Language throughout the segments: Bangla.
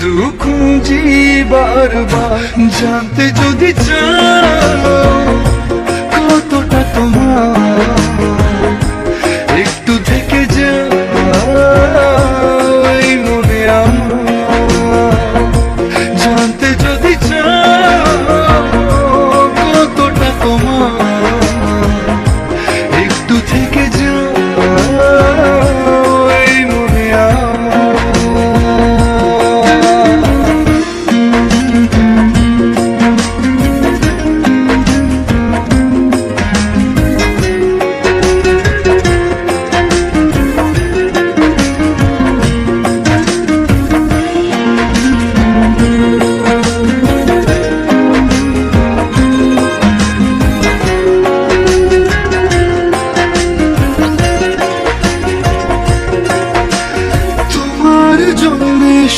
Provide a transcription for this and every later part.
শুধু খুঁজি বারবার জানতে যদি চাও কতটা তোমার?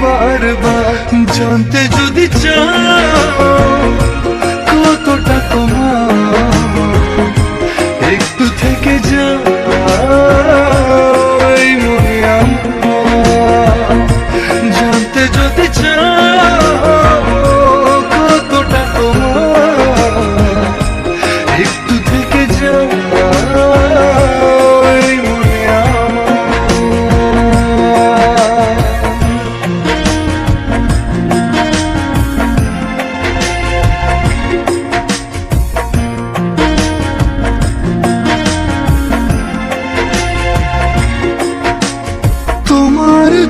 বারবার জানতে যদি চাও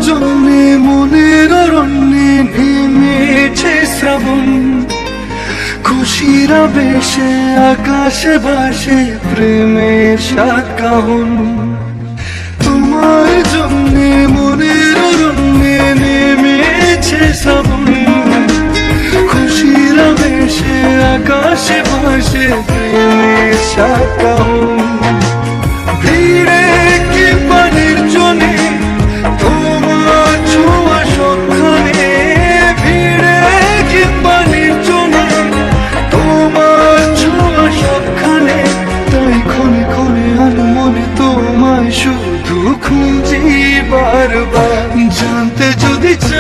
জন্যে মনের অরণ্যে নেমেছে শ্রাবণ। খুশিরা বেশে আকাশে ভাসে প্রেমের সাকাহন তোমার জন্যে মনের অরণ্যে নেমেছে শ্রাবণ। খুশিরা বেশে আকাশে ভাসে প্রেমের সাকাহন ভিড়ে শুধু